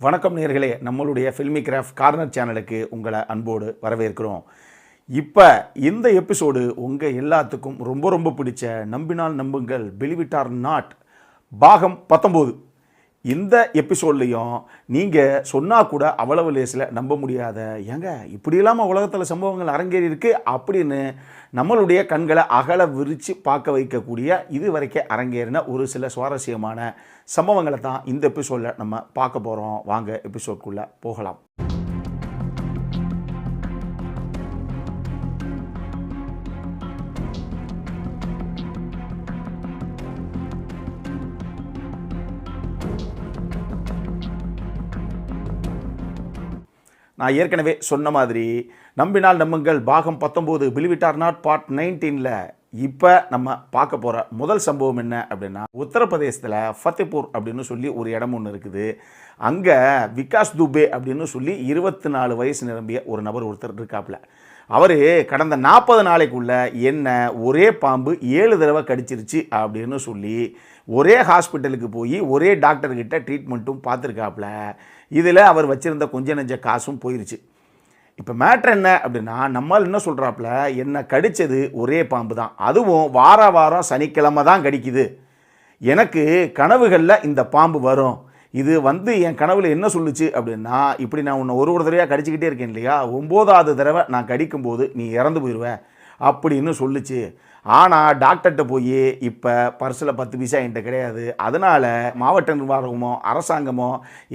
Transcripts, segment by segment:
வணக்கம் நேர்களே நம்மளுடைய ஃபில்மி கிராஃப்ட் கார்னர் சேனலுக்கு உங்களை அன்போடு வரவேற்கிறோம். இப்போ இந்த எபிசோடு உங்கள் எல்லாத்துக்கும் ரொம்ப ரொம்ப பிடிச்ச நம்பினால் நம்புங்கள் பிலிவிட்டார் நாட் பாகம் பத்தொம்போது. இந்த எபிசோட்லேயும் நீங்கள் சொன்னால் கூட அவ்வளவு லேசில் நம்ப முடியாத ஏங்க இப்படி இல்லாமல் உலகத்தில் சம்பவங்கள் அரங்கேறி இருக்குது அப்படின்னு நம்மளுடைய கண்களை அகல விரித்து பார்க்க வைக்கக்கூடிய இது வரைக்கும் அரங்கேறின ஒரு சில சுவாரஸ்யமான சம்பவங்களை தான் இந்த எபிசோடில் நம்ம பார்க்க போகிறோம் வாங்க எபிசோட்குள்ளே போகலாம். நான் ஏற்கனவே சொன்ன மாதிரி நம்பினால் நம்புங்கள். பாகம் பத்தொம்போது பிலிவிட்டார் நாட் பார்ட் நைன்டீனில் இப்போ நம்ம பார்க்க போகிற முதல் சம்பவம் என்ன அப்படின்னா உத்தரப்பிரதேசத்தில் ஃபத்தேபூர் அப்படின்னு சொல்லி ஒரு இடம் ஒன்று இருக்குது. அங்கே விகாஸ் துபே அப்படின்னு சொல்லி இருபத்தி நாலு வயசு நிரம்பிய ஒரு நபர் ஒருத்தர் இருக்காப்புல. அவர் கடந்த நாற்பது நாளைக்குள்ள என்ன ஒரே பாம்பு ஏழு தடவை கடிச்சிருச்சு அப்படின்னு சொல்லி ஒரே ஹாஸ்பிட்டலுக்கு போய் ஒரே டாக்டர்கிட்ட ட்ரீட்மெண்ட்டும் பார்த்துருக்காப்புல. இதில் அவர் வச்சுருந்த கொஞ்ச நெஞ்ச காசும் போயிருச்சு. இப்போ மேட்ரு என்ன அப்படின்னா நம்மால் என்ன சொல்கிறாப்புல என்னை கடித்தது ஒரே பாம்பு தான் அதுவும் வார வாரம் சனிக்கிழமை தான் கடிக்குது. எனக்கு கனவுகளில் இந்த பாம்பு வரும். இது வந்து என் கனவில் என்ன சொல்லுச்சு அப்படின்னா இப்படி நான் உன்னை ஒரு ஒரு தடவையாக கடிச்சிக்கிட்டே இருக்கேன் இல்லையா? ஒம்போதாவது தடவை நான் கடிக்கும்போது நீ இறந்து போயிடுவ அப்படின்னு சொல்லுச்சு. ஆனால் டாக்டர்கிட்ட போய் இப்போ பர்ஸில் பத்து பைசா என்கிட்ட கிடையாது. அதனால் மாவட்ட நிர்வாகமோ அரசாங்கமோ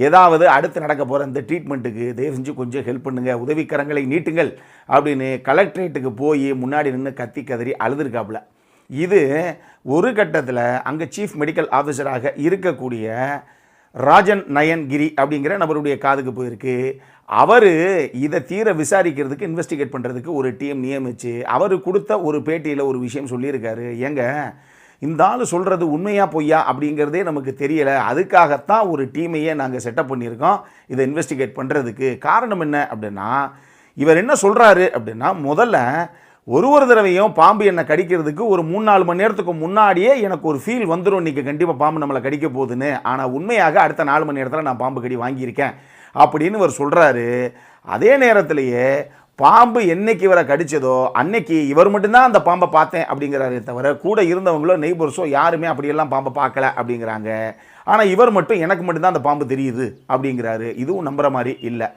ஏதாவது அடுத்து நடக்க போகிற இந்த ட்ரீட்மெண்ட்டுக்கு தயவு செஞ்சு கொஞ்சம் ஹெல்ப் பண்ணுங்கள் உதவிக்கரங்களை நீட்டுங்கள் அப்படின்னு கலெக்டரேட்டுக்கு போய் முன்னாடி நின்று கத்தி கதறி அழுதுருக்காப்புல. இது ஒரு கட்டத்தில் அங்கே சீஃப் மெடிக்கல் ஆஃபீஸராக இருக்கக்கூடிய ராஜன் நயன்கிரி அப்படிங்கிற நபருடைய காதுக்கு போயிருக்கு. அவர் இதை தீர விசாரிக்கிறதுக்கு இன்வெஸ்டிகேட் பண்ணுறதுக்கு ஒரு டீம் நியமித்து அவர் கொடுத்த ஒரு பேட்டியில் ஒரு விஷயம் சொல்லியிருக்காரு. ஏங்க இந்த ஆள் சொல்கிறது உண்மையாக பொய்யா அப்படிங்கிறதே நமக்கு தெரியலை. அதுக்காகத்தான் ஒரு டீமையே நாங்கள் செட்டப் பண்ணியிருக்கோம். இதை இன்வெஸ்டிகேட் பண்ணுறதுக்கு காரணம் என்ன அப்படின்னா இவர் என்ன சொல்கிறாரு அப்படின்னா முதல்ல ஒரு ஒரு தடவையும் பாம்பு என்னை கடிக்கிறதுக்கு ஒரு மூணு நாலு மணி நேரத்துக்கு முன்னாடியே எனக்கு ஒரு ஃபீல் வந்துடும் இன்றைக்கி கண்டிப்பாக பாம்பு நம்மளை கடிக்க போகுதுன்னு. ஆனால் உண்மையாக அடுத்த நாலு மணி நேரத்தில் நான் பாம்பு கடி வாங்கியிருக்கேன். அப்படின்னு இவர் சொல்கிறாரு அதே நேரத்திலேயே பாம்பு என்னைக்கு இவரை கடிச்சதோ அன்னைக்கு இவர் மட்டும்தான் அந்த பாம்பை பார்த்தேன் அப்படிங்கிறாரே தவிர கூட இருந்தவங்களோ நெய்பர்ஸோ யாருமே அப்படியெல்லாம் பாம்பை பார்க்கல அப்படிங்கிறாங்க. ஆனால் இவர் மட்டும் எனக்கு மட்டும்தான் அந்த பாம்பு தெரியுது அப்படிங்கிறாரு. இதுவும் நம்புகிற மாதிரி இல்லை.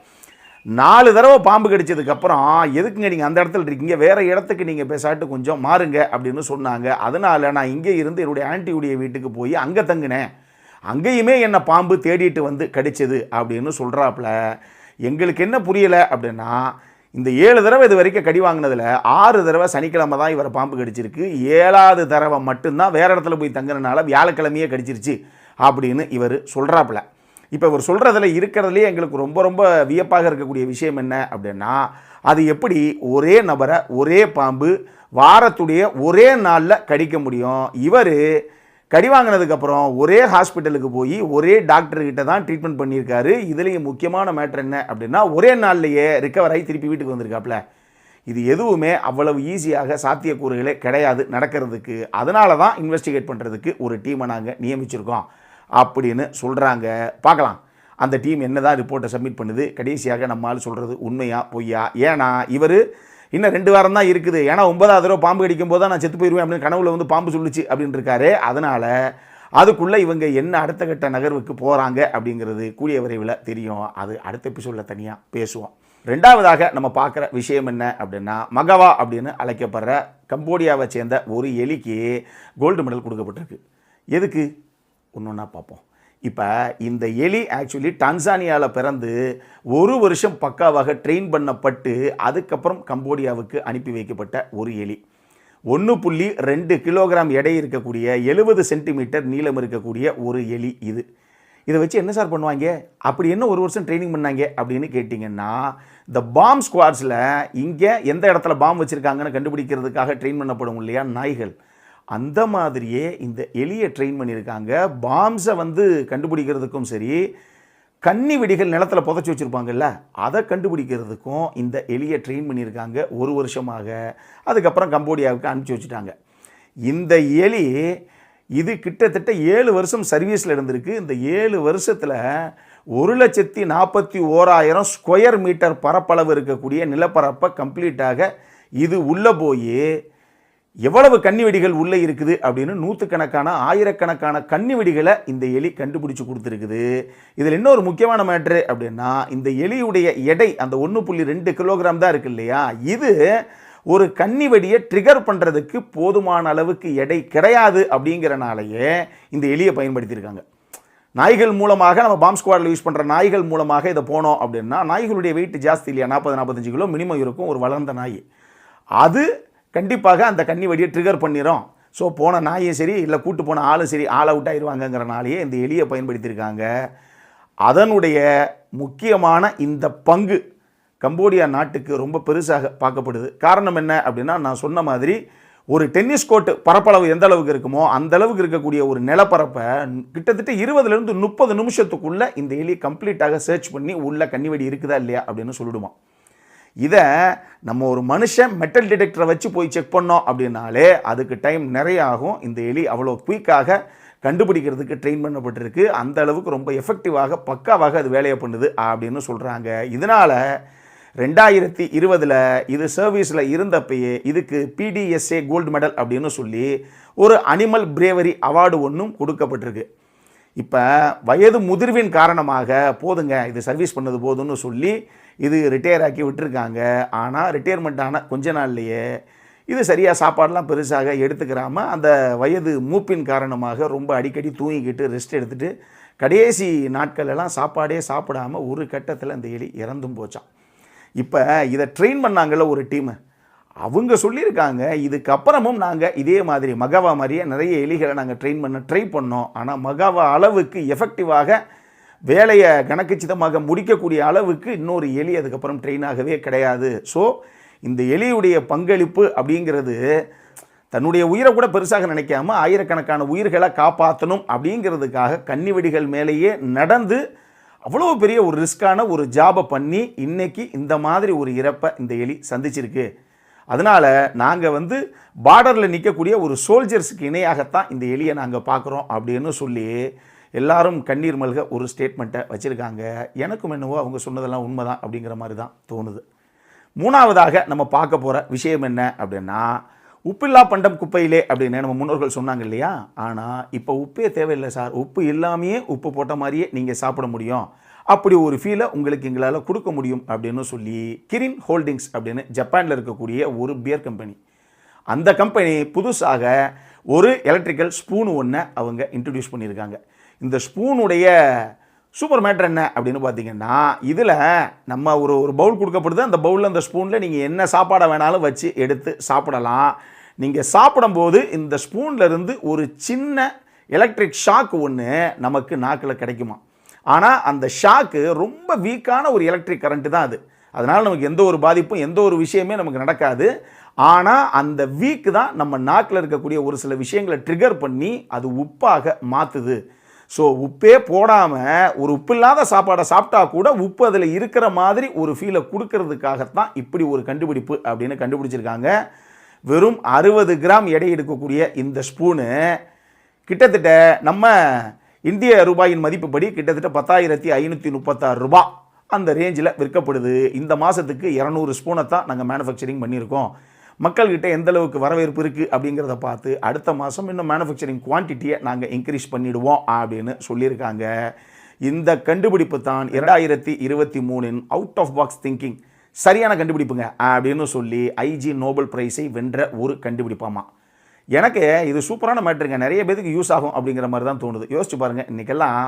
நாலு தடவை பாம்பு கடிச்சதுக்கப்புறம் எதுக்குங்க நீங்கள் அந்த இடத்துல இருக்கீங்க? வேறு இடத்துக்கு நீங்கள் பேசாட்டு கொஞ்சம் மாறுங்க அப்படின்னு சொன்னாங்க. அதனால் நான் இங்கே இருந்து என்னுடைய ஆன்ட்டியுடைய வீட்டுக்கு போய் அங்கே தங்கினேன். அங்கேயுமே என்னை பாம்பு தேடிட்டு வந்து கடிச்சது அப்படின்னு சொல்கிறாப்புல எங்களுக்கு என்ன புரியலை? அப்படின்னா இந்த ஏழு தடவை இது வரைக்கும் கடி வாங்கினதில் ஆறு தடவை சனிக்கிழமை தான் இவரை பாம்பு கடிச்சிருக்கு. ஏழாவது தடவை மட்டும்தான் வேறு இடத்துல போய் தங்குறதுனால வியாழக்கிழமையே கடிச்சிருச்சு அப்படின்னு இவர் சொல்கிறாப்புல இப்போ இவர் சொல்கிறதுல இருக்கிறதுலே எங்களுக்கு ரொம்ப ரொம்ப வியப்பாக இருக்கக்கூடிய விஷயம் என்ன அப்படின்னா அது எப்படி ஒரே நபரை ஒரே பாம்பு வாரத்துடைய ஒரே நாளில் கடிக்க முடியும்? இவர் கடி வாங்கினதுக்கப்புறம் ஒரே ஹாஸ்பிட்டலுக்கு போய் ஒரே டாக்டர்கிட்ட தான் ட்ரீட்மெண்ட் பண்ணியிருக்காரு. இதுலேயும் முக்கியமான மேட்ரு என்ன அப்படின்னா ஒரே நாள்லையே ரிக்கவர் ஆகி திருப்பி வீட்டுக்கு வந்திருக்காப்புல இது எதுவுமே அவ்வளவு ஈஸியாக சாத்தியக்கூறுகளே கிடையாது நடக்கிறதுக்கு. அதனால தான் இன்வெஸ்டிகேட் பண்ணுறதுக்கு ஒரு டீமை நாங்கள் நியமிச்சிருக்கோம். அப்படின்னு சொல்கிறாங்க பார்க்கலாம். அந்த டீம் என்ன தான் ரிப்போர்ட்டை சப்மிட் பண்ணுது. கடைசியாக நம்மால் சொல்கிறது உண்மையா பொய்யா? ஏன்னா இவர் இன்னும் ரெண்டு வாரம் தான் இருக்குது. ஏன்னா ஒன்பதாவது தடவை பாம்பு கடிக்கும் போது தான் நான் செத்து போயிடுவேன் அப்படின்னு கனவுல வந்து பாம்பு சொல்லுச்சு அப்படின்னு இருக்காரு அதனால் அதுக்குள்ளே இவங்க என்ன அடுத்த கட்ட நகர்வுக்கு போகிறாங்க அப்படிங்கிறது கூடிய விரைவில் தெரியும். அது அடுத்த எபிசோடில் தனியாக பேசுவோம். ரெண்டாவதாக நம்ம பார்க்குற விஷயம் என்ன அப்படின்னா மகவா அப்படின்னு அழைக்கப்படுற கம்போடியாவை சேர்ந்த ஒரு எலிக்கு கோல்டு மெடல் கொடுக்கப்பட்டிருக்கு. எதுக்கு? ஒன்று ஒன்றா பார்ப்போம். இப்போ இந்த எலி ஆக்சுவலி டான்சானியாவில் பிறந்து ஒரு வருஷம் பக்காவாக ட்ரெயின் பண்ணப்பட்டு அதுக்கப்புறம் கம்போடியாவுக்கு அனுப்பி வைக்கப்பட்ட ஒரு எலி. ஒன்று புள்ளி ரெண்டு கிலோகிராம் எடை இருக்கக்கூடிய எழுபது சென்டிமீட்டர் நீளம் இருக்கக்கூடிய ஒரு எலி இது. இதை வச்சு என்ன சார் பண்ணுவாங்க? அப்படி என்ன ஒரு வருஷம் ட்ரைனிங் பண்ணாங்க அப்படின்னு கேட்டிங்கன்னா இந்த பாம் ஸ்குவாட்ஸில் இங்கே எந்த இடத்துல பாம் வச்சுருக்காங்கன்னு கண்டுபிடிக்கிறதுக்காக ட்ரெயின் பண்ணப்படும் இல்லையா? நாய்கள். அந்த மாதிரியே இந்த எலியை ட்ரெயின் பண்ணியிருக்காங்க. பாம்ஸை வந்து கண்டுபிடிக்கிறதுக்கும் சரி கன்னி வெடிகள் நிலத்தில் புதைச்சி வச்சுருப்பாங்கல்ல அதை கண்டுபிடிக்கிறதுக்கும் இந்த எலியை ட்ரெயின் பண்ணியிருக்காங்க ஒரு வருஷமாக. அதுக்கப்புறம் கம்போடியாவுக்கு அனுப்பிச்சி வச்சுட்டாங்க. இந்த எலி இது கிட்டத்தட்ட ஏழு வருஷம் சர்வீஸில் இருந்திருக்கு. இந்த ஏழு வருஷத்தில் ஒரு லட்சத்தி நாற்பத்தி ஓராயிரம் ஸ்கொயர் மீட்டர் பரப்பளவு இருக்கக்கூடிய நிலப்பரப்பை கம்ப்ளீட்டாக இது உள்ளே போய் எவ்வளவு கன்னி வெடிகள் உள்ளே இருக்குது அப்படின்னு நூற்றுக்கணக்கான ஆயிரக்கணக்கான கன்னி வெடிகளை இந்த எலி கண்டுபிடிச்சி கொடுத்துருக்குது. இதில் இன்னொரு முக்கியமான மேட்ரு அப்படின்னா இந்த எலியுடைய எடை அந்த ஒன்று புள்ளி ரெண்டு கிலோகிராம் தான் இருக்கு இல்லையா? இது ஒரு கன்னி வெடியை ட்ரிகர் பண்ணுறதுக்கு போதுமான அளவுக்கு எடை கிடையாது அப்படிங்கிறனாலேயே இந்த எலியை பயன்படுத்தியிருக்காங்க. நாய்கள் மூலமாக நம்ம பாம் ஸ்குவாடில் யூஸ் பண்ணுற நாய்கள் மூலமாக இதை போனோம் அப்படின்னா நாய்களுடைய வெயிட் ஜாஸ்தி இல்லையா? நாற்பது நாற்பத்தஞ்சு கிலோ மினிமம் இருக்கும் ஒரு வளர்ந்த நாய். அது கண்டிப்பாக அந்த கன்னி வடியை ட்ரிகர் பண்ணிடும் ஸோ போன நாயும் சரி இல்லை கூட்டு போன ஆளும் சரி ஆள் அவுட் ஆயிடுவாங்கங்கிறனாலேயே இந்த எலியை பயன்படுத்தியிருக்காங்க. அதனுடைய முக்கியமான இந்த பங்கு கம்போடியா நாட்டுக்கு ரொம்ப பெருசாக பார்க்கப்படுது. காரணம் என்ன அப்படின்னா நான் சொன்ன மாதிரி ஒரு டென்னிஸ் கோர்ட்டு பரப்பளவு எந்த அளவுக்கு இருக்குமோ அந்த அளவுக்கு இருக்கக்கூடிய ஒரு நிலப்பரப்பை கிட்டத்தட்ட இருபதுலேருந்து முப்பது நிமிஷத்துக்குள்ளே இந்த எலி கம்ப்ளீட்டாக சர்ச் பண்ணி உள்ள கன்னிவெடி இருக்குதா இல்லையா அப்படின்னு சொல்லிடுமா. இதை நம்ம ஒரு மனுஷன் மெட்டல் டிடெக்டரை வச்சு போய் செக் பண்ணோம் அப்படின்னாலே அதுக்கு டைம் நிறைய ஆகும். இந்த எலி அவ்வளோ குயிக்காக கண்டுபிடிக்கிறதுக்கு ட்ரெயின் பண்ணப்பட்டிருக்கு. அந்த அளவுக்கு ரொம்ப எஃபெக்டிவாக பக்காவாக அது வேலையை பண்ணுது அப்படின்னு சொல்கிறாங்க இதனால் ரெண்டாயிரத்தி இருபதில் இது சர்வீஸில் இருந்தப்பயே இதுக்கு பிடிஎஸ்ஏ கோல்டு மெடல் அப்படின்னு சொல்லி ஒரு அனிமல் பிரேவரி அவார்டு ஒன்றும் கொடுக்கப்பட்டிருக்கு. இப்போ வயது முதிர்வின் காரணமாக போதுங்க இது சர்வீஸ் பண்ணது போதும்னு சொல்லி இது ரிட்டையர் ஆக்கி விட்டுருக்காங்க. ஆனால் ரிட்டையர்மெண்ட் ஆன கொஞ்ச நாள்லையே இது சரியாக சாப்பாடெலாம் பெருசாக எடுத்துக்கிறாமல் அந்த வயது மூப்பின் காரணமாக ரொம்ப அடிக்கடி தூங்கிக்கிட்டு ரெஸ்ட் எடுத்துகிட்டு கடைசி நாட்களெல்லாம் சாப்பாடே சாப்பிடாம ஒரு கட்டத்தில் அந்த எலி இறந்தும் போச்சான் இப்போ இதை ட்ரெயின் பண்ணாங்கல்ல ஒரு டீமு அவங்க சொல்லியிருக்காங்க இதுக்கப்புறமும் நாங்கள் இதே மாதிரி மகாவா மாதிரியே நிறைய எலிகளை நாங்கள் ட்ரெயின் பண்ண ட்ரை பண்ணோம். ஆனால் மகாவா அளவுக்கு எஃபெக்டிவாக வேலையை கணக்கச்சிதமாக முடிக்கக்கூடிய அளவுக்கு இன்னொரு எலி அதுக்கப்புறம் ட்ரெயின் ஆகவே கிடையாது. ஸோ இந்த எலியுடைய பங்களிப்பு அப்படிங்கிறது தன்னுடைய உயிரை கூட பெருசாக நினைக்காம ஆயிரக்கணக்கான உயிர்களை காப்பாற்றணும் அப்படிங்கிறதுக்காக கன்னி வெடிகள் மேலேயே நடந்து அவ்வளோ பெரிய ஒரு ரிஸ்க்கான ஒரு ஜாபை பண்ணி இன்னைக்கு இந்த மாதிரி ஒரு இறப்பை இந்த எலி சந்திச்சிருக்கு. அதனால் நாங்கள் வந்து பார்டரில் நிற்கக்கூடிய ஒரு சோல்ஜர்ஸுக்கு இணையாகத்தான் இந்த எலியை நாங்கள் பார்க்குறோம் அப்படின்னு சொல்லி எல்லாரும் கண்ணீர் மல்க ஒரு ஸ்டேட்மெண்ட்டை வச்சுருக்காங்க. எனக்கும் என்னவோ அவங்க சொன்னதெல்லாம் உண்மைதான் அப்படிங்கிற மாதிரி தான் தோணுது. மூணாவதாக நம்ம பார்க்க போகிற விஷயம் என்ன அப்படின்னா உப்பில்லா பண்டம் குப்பையிலே அப்படின்னு நம்ம முன்னோர்கள் சொன்னாங்க இல்லையா? ஆனால் இப்போ உப்பே தேவையில்லை சார். உப்பு இல்லாமையே உப்பு போட்ட மாதிரியே நீங்கள் சாப்பிட முடியும். அப்படி ஒரு ஃபீலை உங்களுக்கு எங்களால் கொடுக்க முடியும் அப்படின்னு சொல்லி கிரின் ஹோல்டிங்ஸ் அப்படின்னு ஜப்பானில் இருக்கக்கூடிய ஒரு பியர் கம்பெனி அந்த கம்பெனி புதுசாக ஒரு எலக்ட்ரிக்கல் ஸ்பூன் ஒன்றை அவங்க இன்ட்ரடியூஸ் பண்ணியிருக்காங்க. இந்த ஸ்பூனுடைய சூப்பர் மேட்ரு என்ன அப்படின்னு பார்த்தீங்கன்னா இதில் நம்ம ஒரு ஒரு பவுல் கொடுக்கப்படுது. அந்த பவுலில் அந்த ஸ்பூனில் நீங்கள் என்ன சாப்பாடை வேணாலும் வச்சு எடுத்து சாப்பிடலாம். நீங்கள் சாப்பிடும்போது இந்த ஸ்பூன்லேருந்து ஒரு சின்ன எலக்ட்ரிக் ஷாக்கு ஒன்று நமக்கு நாக்கில் கிடைக்குமா? ஆனால் அந்த ஷாக்கு ரொம்ப வீக்கான ஒரு எலக்ட்ரிக் கரண்ட்டு தான் அது. அதனால் நமக்கு எந்த ஒரு பாதிப்பும் எந்த ஒரு விஷயமே நமக்கு நடக்காது. ஆனால் அந்த வீக்கு தான் நம்ம நாக்கில் இருக்கக்கூடிய ஒரு சில விஷயங்களை ட்ரிகர் பண்ணி அது உப்பாக மாற்றுது ஸோ உப்பே போடாமல் ஒரு உப்பு இல்லாத சாப்பாடை சாப்பிட்டா கூட உப்பு அதில் இருக்கிற மாதிரி ஒரு ஃபீலை கொடுக்கறதுக்காகத்தான் இப்படி ஒரு கண்டுபிடிப்பு அப்படின்னு கண்டுபிடிச்சிருக்காங்க. வெறும் அறுபது கிராம் எடை எடுக்கக்கூடிய இந்த ஸ்பூனு கிட்டத்தட்ட நம்ம இந்திய ரூபாயின் மதிப்புப்படி கிட்டத்தட்ட பத்தாயிரத்தி ஐநூற்றி முப்பத்தாறு ரூபாய் அந்த ரேஞ்சில் விற்கப்படுது. இந்த மாதத்துக்கு இரநூறு ஸ்பூனை தான் நாங்கள் மேனுஃபேக்சரிங் பண்ணியிருக்கோம். மக்கள்கிட்ட எந்த அளவுக்கு வரவேற்பு இருக்குது அப்படிங்கிறத பார்த்து அடுத்த மாதம் இன்னும் மேனுஃபேக்சரிங் குவான்டிட்டியை நாங்கள் இன்க்ரீஸ் பண்ணிவிடுவோம் அப்படின்னு சொல்லியிருக்காங்க. இந்த கண்டுபிடிப்பு தான் இரண்டாயிரத்தி இருபத்தி மூணின் அவுட் ஆஃப் பாக்ஸ் திங்கிங் சரியான கண்டுபிடிப்புங்க அப்படின்னு சொல்லி ஐஜி நோபல் பிரைஸை வென்ற ஒரு கண்டுபிடிப்பாமா. எனக்கு இது சூப்பரான மேட்ருங்க நிறைய பேருக்கு யூஸ் ஆகும் அப்படிங்கிற மாதிரி தான் தோணுது. யோசிச்சு பாருங்கள் இன்றைக்கெல்லாம்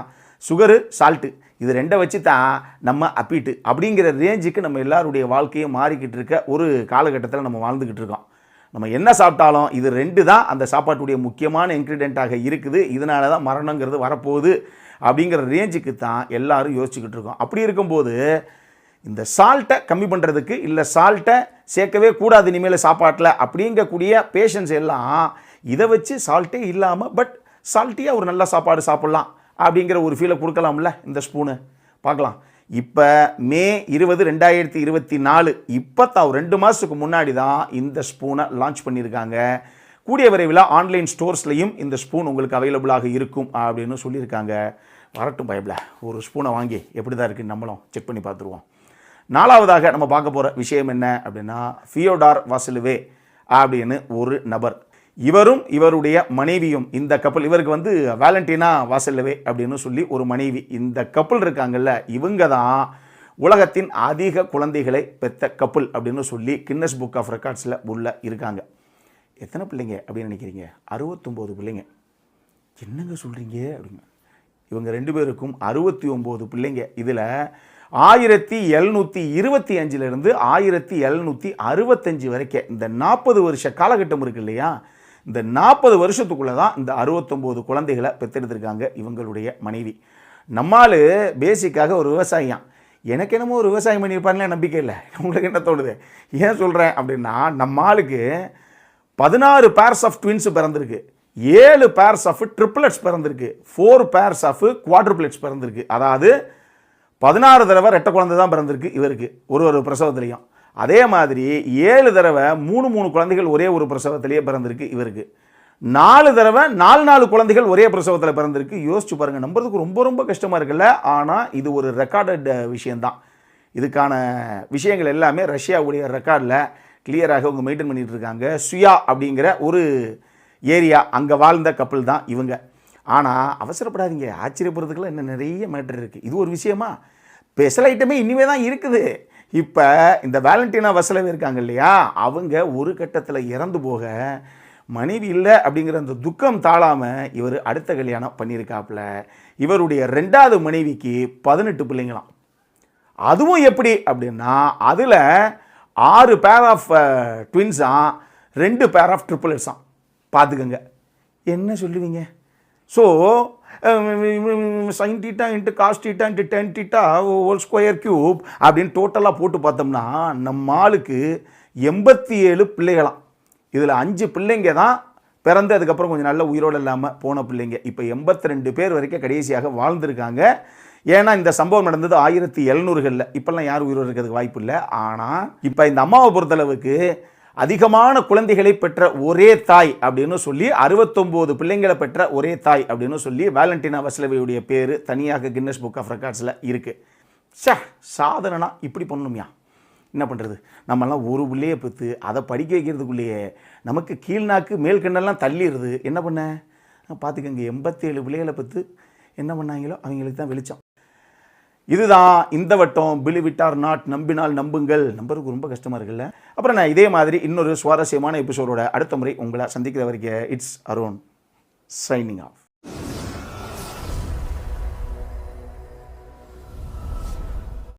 சுகரு சால்ட்டு இது ரெண்டை வச்சு தான் நம்ம அப்பீட்டு அப்படிங்கிற ரேஞ்சுக்கு நம்ம எல்லாருடைய வாழ்க்கையும் மாறிக்கிட்டு இருக்க ஒரு காலகட்டத்தில் நம்ம வாழ்ந்துக்கிட்டு இருக்கோம். நம்ம என்ன சாப்பிட்டாலும் இது ரெண்டு தான் அந்த சாப்பாட்டுடைய முக்கியமான இன்க்ரீடியண்ட்டாக இருக்குது. இதனால தான் மரணங்கிறது வரப்போகுது அப்படிங்கிற ரேஞ்சுக்கு தான் எல்லாரும் யோசிச்சுக்கிட்டு இருக்கோம். அப்படி இருக்கும்போது இந்த சால்ட்டை கம்மி பண்ணுறதுக்கு இல்லை சால்ட்டை சேர்க்கவே கூடாது இனிமேல் சாப்பாட்டில் அப்படிங்கக்கூடிய பேஷன்ஸ் எல்லாம் இதை வச்சு சால்ட்டே இல்லாமல் பட் சால்ட்டியாக ஒரு நல்ல சாப்பாடு சாப்பிட்லாம். அப்படிங்கிற ஒரு ஃபீலை கொடுக்கலாம்ல இந்த ஸ்பூனு பார்க்கலாம். இப்போ மே இருபது ரெண்டாயிரத்தி இருபத்தி நாலு இப்போ தான் ரெண்டு மாதத்துக்கு முன்னாடி தான் இந்த ஸ்பூனை லான்ச் பண்ணியிருக்காங்க. கூடிய விரைவில் ஆன்லைன் ஸ்டோர்ஸ்லையும் இந்த ஸ்பூன் உங்களுக்கு அவைலபிளாக இருக்கும் அப்படின்னு சொல்லியிருக்காங்க. வரட்டும் பயப்பில் ஒரு ஸ்பூனை வாங்கி எப்படி தான் இருக்குன்னு நம்மளும் செக் பண்ணி பார்த்துருவோம். நாலாவதாக நம்ம பார்க்க போகிற விஷயம் என்ன அப்படின்னா ஃபியோடார் வாசிலுவே அப்படின்னு ஒரு நபர் இவரும் இவருடைய மனைவியும் இந்த கப்பல் இவருக்கு வந்து வேலண்டினா வாசல்லவே அப்படின்னு சொல்லி ஒரு மனைவி. இந்த கப்பல் இருக்காங்கல்ல இவங்க தான் உலகத்தின் அதிக குழந்தைகளை பெத்த கப்பல் அப்படின்னு சொல்லி கின்னஸ் புக் ஆஃப் ரெக்கார்ட்ஸில் உள்ள இருக்காங்க. எத்தனை பிள்ளைங்க அப்படின்னு நினைக்கிறீங்க? அறுபத்தொம்போது பிள்ளைங்க. என்னங்க சொல்கிறீங்க அப்படிங்க இவங்க ரெண்டு பேருக்கும் அறுபத்தி ஒம்பது பிள்ளைங்க. இதில் ஆயிரத்தி எழுநூற்றி இருபத்தி அஞ்சுலேருந்து ஆயிரத்தி எழுநூற்றி அறுபத்தஞ்சு வரைக்கும் இந்த நாற்பது வருஷ காலகட்டம் இருக்கு இல்லையா? இந்த நாற்பது வருஷத்துக்குள்ளே தான் இந்த அறுபத்தொம்போது குழந்தைகளை பெற்றெடுத்திருக்காங்க இவங்களுடைய மனைவி. நம்மால் பேசிக்காக ஒரு விவசாயியாம். எனக்கு என்னமோ ஒரு விவசாயம் பண்ணியிருப்பாருன்னு நம்பிக்கை இல்லை. உங்களுக்கு என்ன தோணுது? ஏன் சொல்கிறேன் அப்படின்னா நம்ம ஆளுக்கு பதினாறு பேர்ஸ் ஆஃப் ட்வின்ஸ் பிறந்திருக்கு. ஏழு பேர்ஸ் ஆஃப் ட்ரிப்ளெட்ஸ் பிறந்திருக்கு. ஃபோர் பேர்ஸ் ஆஃப் குவாட்ரிப்ளெட்ஸ் பிறந்திருக்கு. அதாவது பதினாறு தடவை ரெட்டை குழந்தை தான் பிறந்திருக்கு இவருக்கு ஒரு ஒரு பிரசவத்துலேயும். அதே மாதிரி ஏழு தடவை மூணு மூணு குழந்தைகள் ஒரே ஒரு பிரசவத்திலேயே பிறந்திருக்கு இவருக்கு. நாலு தடவை நாலு நாலு குழந்தைகள் ஒரே பிரசவத்தில் பிறந்திருக்கு. யோசிச்சு பாருங்கள் நம்புறதுக்கு ரொம்ப ரொம்ப கஷ்டமாக இருக்குல்ல? ஆனால் இது ஒரு ரெக்கார்டட் விஷயந்தான் இதுக்கான விஷயங்கள் எல்லாமே ரஷ்யாவுடைய ரெக்கார்டில் கிளியராக அவங்க மெயின்டைன் பண்ணிட்டு இருக்காங்க. சுயா அப்படிங்கிற ஒரு ஏரியா அங்கே வாழ்ந்த கப்பல் தான் இவங்க. ஆனால் அவசரப்படாதீங்க. ஆச்சரியப்படுறதுக்கெல்லாம் இன்னும் நிறைய மேட்டர் இருக்குது இது ஒரு விஷயமா? ஸ்பெஷல் ஐட்டமே இனிமே தான் இருக்குது. இப்போ இந்த வேலண்டினா வசலவே இருக்காங்க இல்லையா? அவங்க ஒரு கட்டத்தில் இறந்து போக மனைவி இல்லை அப்படிங்கிற அந்த துக்கம் தாழாமல் இவர் அடுத்த கல்யாணம் பண்ணியிருக்காப்புல இவருடைய ரெண்டாவது மனைவிக்கு பதினெட்டு பிள்ளைங்களாம். அதுவும் எப்படி அப்படின்னா அதில் ஆறு பேர் ஆஃப் ட்வின்ஸாம் ரெண்டு பேர் ஆஃப் ட்ரிபிள்ஸாம் பார்த்துக்கோங்க என்ன சொல்லுவீங்க? So sine theta into cos theta into ten theta whole square cube அப்படின்னு டோட்டலாக போட்டு பார்த்தோம்னா நம்ம ஆளுக்கு எண்பத்தி ஏழு பிள்ளைகளாம். இதில் அஞ்சு பிள்ளைங்க தான் பிறந்து அதுக்கப்புறம் கொஞ்சம் நல்ல உயிரோடு இல்லாமல் போன பிள்ளைங்க. இப்போ எண்பத்தி ரெண்டு பேர் வரைக்கும் கடைசியாக வாழ்ந்திருக்காங்க. ஏன்னா இந்த சம்பவம் நடந்தது ஆயிரத்தி எழுநூறுகளில். இப்போல்லாம் யாரும் உயிரோடு இருக்கிறதுக்கு வாய்ப்பு இல்லை. ஆனால் இப்போ இந்த அம்மாவை பொறுத்தளவுக்கு அதிகமான குழந்தைகளை பெற்ற ஒரே தாய் அப்படின்னு சொல்லி அறுபத்தொம்போது பிள்ளைங்களை பெற்ற ஒரே தாய் அப்படின்னு சொல்லி வேலண்டினா வசலவையுடைய பேர் தனியாக கின்னஸ் புக் ஆஃப் ரெக்கார்ட்ஸில் இருக்குது சே சாதனைனா இப்படி பண்ணணுமியா. என்ன பண்ணுறது நம்மலாம் ஒரு பிள்ளையை பெற்று அதை படிக்க வைக்கிறதுக்குள்ளேயே நமக்கு கீழ்நாக்கு மேல்கண்ணெல்லாம் தள்ளிடுது. என்ன பண்ண? பார்த்துக்கங்க எண்பத்தேழு பிள்ளைகளை பெற்று என்ன பண்ணாங்களோ அவங்களுக்கு தான் வெளிச்சம். இதுதான் இந்த வட்டம். பிலிவிட்டார் நாட் நம்பினால் நம்புங்கள். நம்பருக்கு ரொம்ப கஷ்டமாக இருக்குல்ல. அப்புறம் நான் இதே மாதிரி இன்னொரு சுவாரஸ்யமான எபிசோடோட அடுத்த முறை உங்களை சந்திக்கிற வரைக்கும் இட்ஸ் அரோன் சைனிங் ஆஃப்